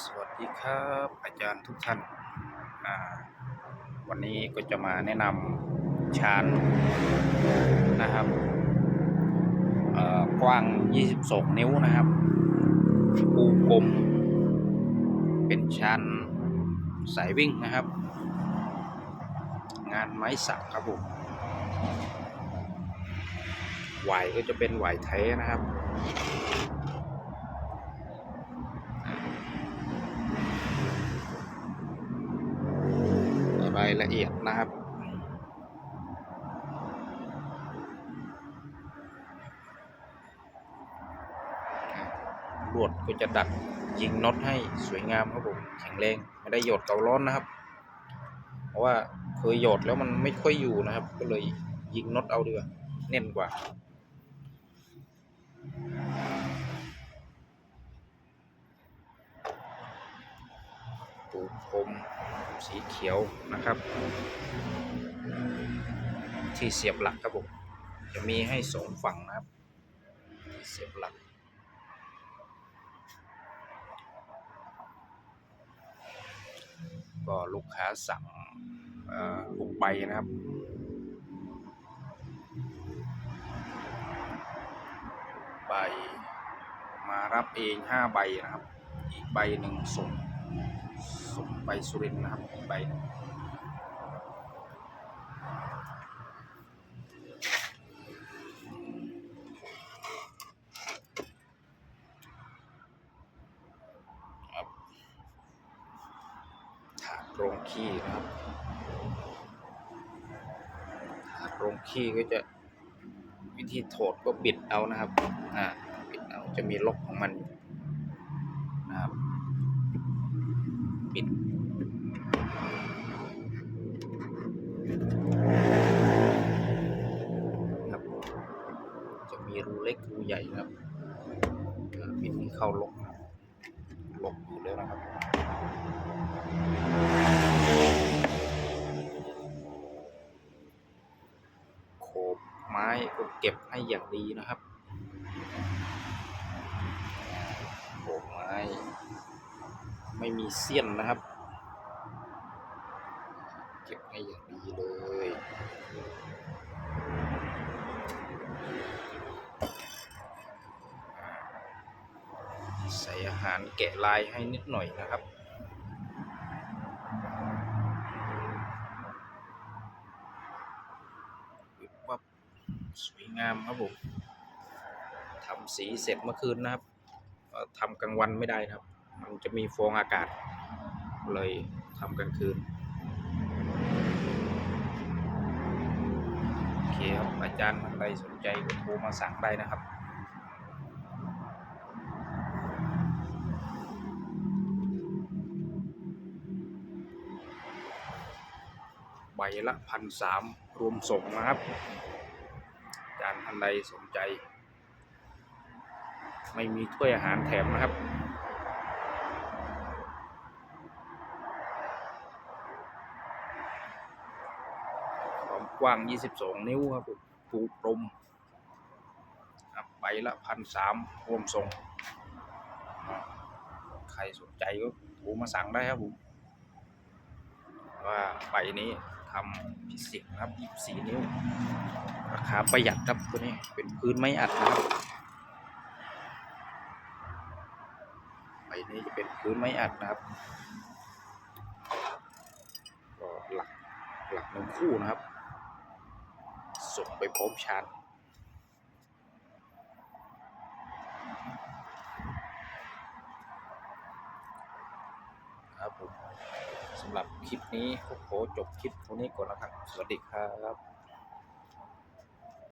สวัสดีครับ อาจารย์ทุกท่าน วันนี้ก็จะมาแนะนำชานนะครับกว้าง 22 นิ้วนะครับปูกลม เป็นชานสายวิ่งนะครับ งานไม้สักครับผมหวายก็จะเป็นหวายแท้นะครับ รายละเอียดนะครับ ลวดก็จะดัดยิงน็อตให้สวยงามครับผมแข็งแรงไม่ได้หยดเการ้อนนะครับ เพราะว่าเคยหยดแล้วมันไม่ค่อยอยู่นะครับ ก็เลยยิงน็อตเอาดีกว่าแน่นกว่า ปูพรมสีเขียวนะครับ ที่เสียบหลักครับผมจะมีให้สองฝั่งนะครับ เสียบหลักก็ลูกค้าสั่งเอ่อลูกใบนะครับ ใบมารับเองห้าใบนะครับ อีกใบหนึ่งส่ง ส่งไปสุรินทร์นะครับใบหนึ่งครับถาโรงขี้นะครับถาโรงขี้ก็จะวิธีถอดก็บิดเอานะครับ อ่า บิดเอาจะมีล็อกของมันนะครับ ปิด ครับ จะมีรูเล็กรูใหญ่ครับปิดให้เข้าลกนะครับล็อกอยู่แล้วนะครับโขบไม้ก็เก็บให้อย่างดีนะครับ โขบไม้ ไม่มีเสี้ยนนะครับ เก็บให้อย่างดีเลยใส่อาหารแกะลายให้นิดหน่อยนะครับวิบวับสวยงามครับผมทำสีเสร็จเมื่อคืนนะครับทำกลางวันไม่ได้นะครับ มันจะมีฟองอากาศ เลยทำกลางคืน โอเคครับ อาจารย์ท่านใดสนใจก็โทรมาสั่งได้นะครับใบละพันสามรวมส่งนะครับอาจารท่านใดสนใจ ไม่มีถ้วยอาหารแถมนะครับ ความ กว้าง 22 นิ้วครับผมปูปรมครับใบละพันสามรวมส่ง ใครสนใจก็โทรมาสั่งได้ครับผม ว่าใบนี้ทำพิเศษนะครับ 24 นิ้ว ราคาประหยัดครับตัวนี้เป็นพื้นไม้อัดนะครับใบนี้จะเป็นพื้นไม้อัดนะครับก็หลักหลักหนึ่งคู่นะครับ ส่งไปพร้อมชานครับผมสำหรับคลิปนี้ก็ขอจบคลิปตรงนี้ก่อนนะครับ สวัสดีครับ